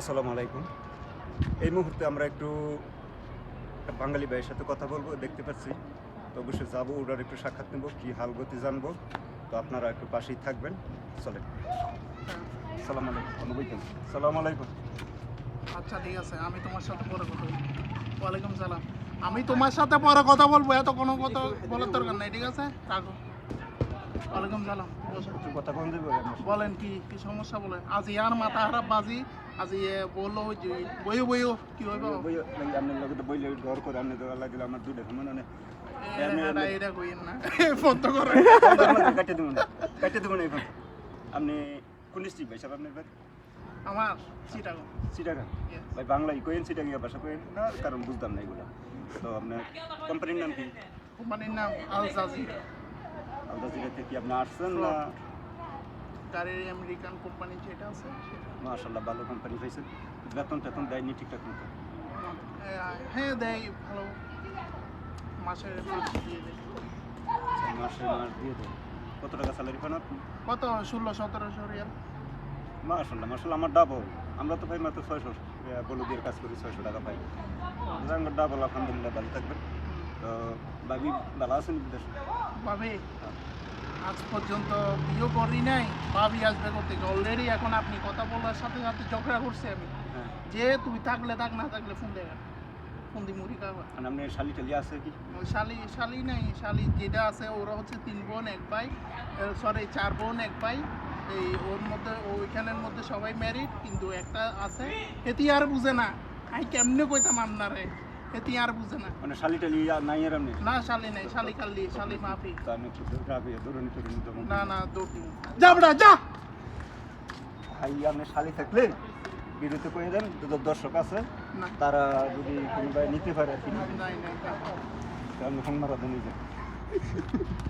আসসালামু আলাইকুম। এই মুহূর্তে আমরা একটু বাঙালি ভাইয়ের সাথে কথা বলব, দেখতে পাচ্ছি। তো অবশ্যই যাব ওটার একটু সাক্ষাৎ নেব, কী হালগতি জানব। তো আপনারা একটু পাশেই থাকবেন। চলেন। সালাম আলাইকুম অনুবইতেন সালাম আলাইকুম। আচ্ছা ঠিক আছে, আমি তোমার সাথে পরে কথা বলব। ওয়ালাইকুম সালাম। আমি তোমার সাথে পরে কথা বলব, এত কোনো কথা বলার দরকার নাই, ঠিক আছে? রাখো। ওয়ালাইকুম সালাম। কথা কোন বলেন? কি কি সমস্যা বলেন? আজ ইয়ার মাথা খারাপ বাজি আজ ইয়ে বলল যে বইও বইও কি হইব? আপনার লগে তো বইলে ঘর করে আপনি দেওয়া লাগলে আমার দুটো নেই এটা এটা কইেন না। বন্ধ করে কাটে দেবো না। কাটে দেবো না এখন আপনি কোন ডিস্ট্রিক্ট ভাই সাহেব আপনার আমার চিটাগো। চিটাগাং? ভাই ভাষা কোয়েন না কারণ বুঝতাম না এগুলো। তো আপনার কোম্পানির নাম কি? কোম্পানির নাম আল জাজিরা আলদা জিরাতে কি আপনি আসছেন না? গাড়ির আমেরিকান কোম্পানি যেটা আছে মাশাল্লাহ ভালো কোম্পানি পাইছেন বেতন টেতন দেয়নি ঠিকঠাক মতো? হ্যাঁ দেয় ভালো। মাসের দিয়ে দেয়। মাসে মাস দিয়ে দেয়। কত টাকা স্যালারি পান আপনি? কত? ষোলো সতেরোশো রিয়াল। মাশাল্লাহ মাশাল্লাহ আমার ডাবল আমরা তো ভাই মাত্র ছয়শো বলুদের কাজ করি ছয়শো টাকা পাই ডাবল আলহামদুলিল্লাহ ভালো থাকবেন। ভাবি ভালো আছেন ভাবি আজ পর্যন্ত বিয়ে করি নাই ভাবি আসবে করতে অলরেডি এখন আপনি কথা বলার সাথে সাথে ঝগড়া করছি আমি। হ্যাঁ। যে তুই থাকলে থাক না থাকলে ফোন দেখা ফোন দি মুড়ি খাবার আর আপনার শালি টালি আছে কি? শালি শালি নাই শালি যেটা আছে ওরা হচ্ছে তিন বোন এক ভাই সরি চার বোন এক ভাই। এই ওর মধ্যে ওইখানের মধ্যে সবাই ম্যারিড কিন্তু একটা আছে এটি আর বুঝে না। আই কেমনে কইতাম আপনারে? এটি আর বুঝে না। মানে শালি টালি নাই এরম আপনি না শালি নাই শালি খালি শালি মাফি তা আমি একটু যাবে দৌড়নি টৌড়নি তো না না দৌড়ি যা বড়া যা! ভাই আপনি শালি থাকলে বিরতি করে দেন দুটো দর্শক আছে। তারা যদি কোনো নিতে পারে আর কি। নাই নাই না। ফোন মারা দেন